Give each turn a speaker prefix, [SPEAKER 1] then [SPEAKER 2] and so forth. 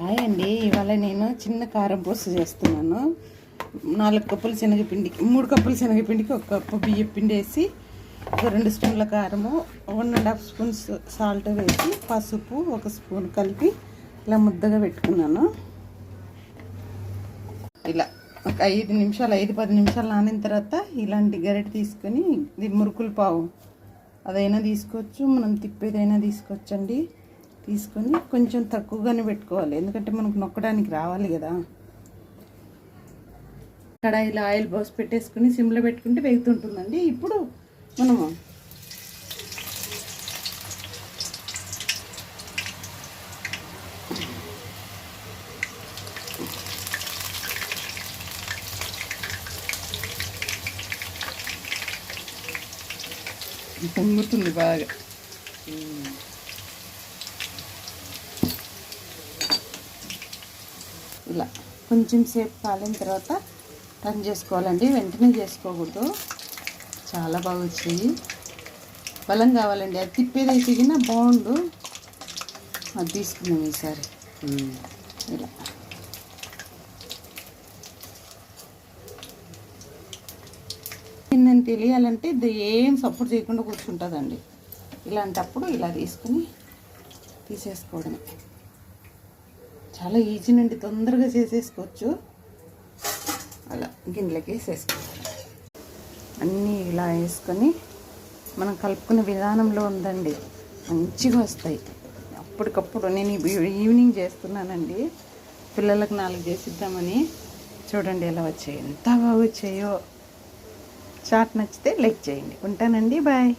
[SPEAKER 1] Hi అండి. ఇవాళ నేను చిన్న కారం పూస చేస్తున్నాను. నాలుగు కప్పులు శనగపిండికి మూడు కప్పులు శనగపిండికి ఒక కప్పు బియ్యం పిండి వేసి ఒక రెండు స్పూన్ల కారము one and half spoons salt వేసి పసుపు ఒక స్పూన్ కలిపి ఇలా ముద్దగా పెట్టుకున్నాను. ఇలా ఒక ఐదు నిమిషాలు ఐదు పది నిమిషాలు నానిన తర్వాత ఇలాంటి గరిటె తీసుకొని ఇది మురుకులు పావు. అదైనా తీసుకోవచ్చు మనం తిప్పేదైనా తీసుకోవచ్చండి. తీసుకొని కొంచెం తక్కువగానే పెట్టుకోవాలి. ఎందుకంటే మనకు నొక్కడానికి రావాలి కదా. కడాయిలో ఆయిల్ పోసి పెట్టేసుకుని సిమ్లో పెట్టుకుంటే వేగుతుంటుందండి. ఇప్పుడు మనము పొంగుతుంది బాగా. ఇలా కొంచెం సేపు కాలిన తర్వాత టర్న్ చేసుకోవాలండి. వెంటనే చేసుకోకూడదు. చాలా బాగా వచ్చాయి. బలం కావాలండి. అది తిప్పేది అయితే బాగుండు. అది తీసుకున్నాం ఈసారి. ఇలా. నేను తెలియాలంటే ఇది ఏం సపోర్ట్ చేయకుండా కూర్చుంటుందండి. ఇలాంటప్పుడు ఇలా తీసుకుని తీసేసుకోవడమే. చాలా ఈజీ నుండి తొందరగా చేసేసుకోవచ్చు. అలా గిన్నెలకి వేసేసుకోవాలి. అన్నీ ఇలా వేసుకొని మనం కలుపుకునే విధానంలో ఉందండి. మంచిగా వస్తాయి. అప్పటికప్పుడు నేను ఈవినింగ్ చేస్తున్నానండి. పిల్లలకు నాలుగు చేసిద్దామని. చూడండి ఎలా వచ్చాయి. ఎంత బాగా వచ్చాయో. చాట్ నచ్చితే లైక్ చేయండి. ఉంటానండి. బాయ్.